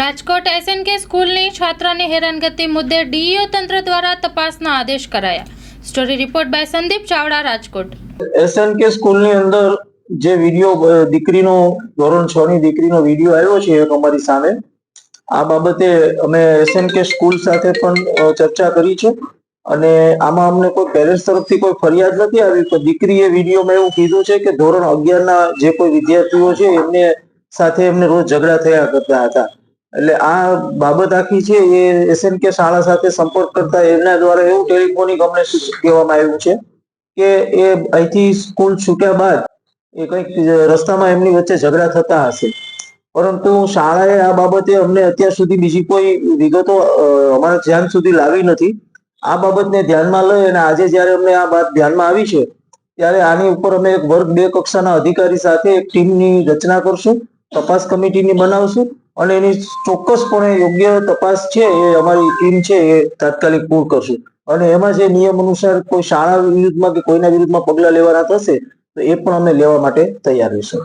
Rajkot SNK સ્કૂલની છાત્રાની હેરાનગતિ મુદ્દે ડીઈઓ તંત્ર દ્વારા તપાસના આદેશ કરાયા. Story report by Sandeep Chavda, Rajkot. SNK સ્કૂલની અંદર જે વીડિયો દીકરીનો, ધોરણ છ ની દીકરીનો વીડિયો આવ્યો છે અમારી સામે. આ બાબતે અમે એસએનકે સ્કૂલ સાથે પણ ચર્ચા કરી છે. અને આમાં અમને કોઈ પેરેન્ટ્સ તરફથી કોઈ ફરિયાદ નથી આવી પણ દીકરીએ વિડીયોમાં એવું કીધું છે કે ધોરણ અગિયારના જે કોઈ વિદ્યાર્થીઓ છે એમને સાથે એમને રોજ ઝઘડા થયા કરતા હતા. એટલે આ બાબત આખી છે, એ એસએનકે શાળા સાથે સંપર્ક કરતા એમના દ્વારા એવું ટેલિફોનિક અમને કહેવામાં આવ્યું છે કે એ અહીંથી સ્કૂલ છૂટ્યા બાદ એ કંઈક રસ્તામાં એમની વચ્ચે ઝઘડા થતા હશે. પરંતુ શાળાએ આ બાબતે અમને અત્યાર સુધી બીજી કોઈ વિગતો અમારા ધ્યાન સુધી લાવી નથી. આ બાબતને ધ્યાનમાં લઈ અને આજે જ્યારે અમને આ વાત ધ્યાનમાં આવી છે, ત્યારે આની ઉપર અમે એક વર્ગ બે કક્ષાના અધિકારી સાથે એક ટીમની રચના કરશું, તપાસ કમિટીની બનાવશું અને એની ચોક્કસપણે યોગ્ય તપાસ છે એ અમારી ટીમ છે એ તાત્કાલિક પૂર કરશે. અને એમાં જે નિયમ અનુસાર કોઈ શાળા વિરુદ્ધમાં કે કોઈના વિરુદ્ધમાં પગલા લેવાના થશે તો એ પણ અમે લેવા માટે તૈયાર રહીશું.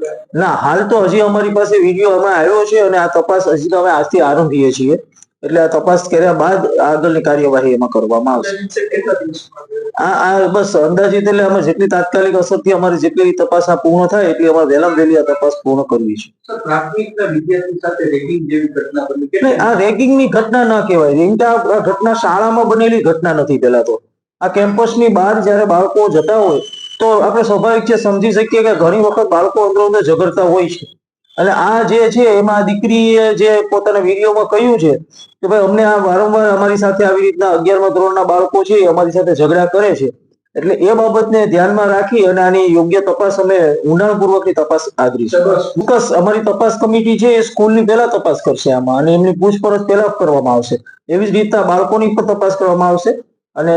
કાંઈ? ના હાલ તો હજી અમારી પાસે વીડિયો હમણાં આવ્યો છે અને આ તપાસ હજી તો અમે આજથી આરંભીએ છીએ. એટલે આ તપાસ કર્યા બાદ આગળની કાર્યવાહી એમાં કરવામાં આવશે. આ આ બસ અંદાજિત એટલે અમે જેટલી તાત્કાલિક અસરથી અમારી જેટલી તપાસ આ પૂર્ણ થાય એટલી અમારે વહેલામાં વહેલી આ તપાસ પૂર્ણ કરવી છે. આ સાથે રેગિંગ જેવી ઘટના ના કહેવાય. રેગિંગ આ આ ઘટના શાળામાં બનેલી ઘટના નથી પેલા તો. આ કેમ્પસની બહાર જ્યારે બાળકો જતા હોય તો આપણે સ્વાભાવિક છે સમજી શકીએ કે ઘણી વખત બાળકો અંદર અંદર ઝઘડતા હોય છે. અને આ જે છે એમાં દીકરીએ જે પોતાના વિડીયોમાં કહ્યું છે કે ભાઈ અમને આ વારંવાર અમારી સાથે આવી રીતના અગિયારમા ધોરણના બાળકો છે અમારી સાથે ઝઘડા કરે છે. એટલે એ બાબતને ધ્યાનમાં રાખી અને આની યોગ્ય તપાસ અમે ઊંડાણપૂર્વકની તપાસ આદરી ચોક્કસ અમારી તપાસ કમિટી છે એ સ્કૂલની પહેલા તપાસ કરશે આમાં અને એમની પૂછપરછ પહેલા કરવામાં આવશે. એવી જ રીતના બાળકોની પણ તપાસ કરવામાં આવશે અને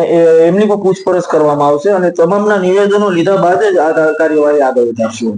એમની પણ પૂછપરછ કરવામાં આવશે અને તમામના નિવેદનો લીધા બાદ જ આ કાર્યવાહી આગળ વધારશું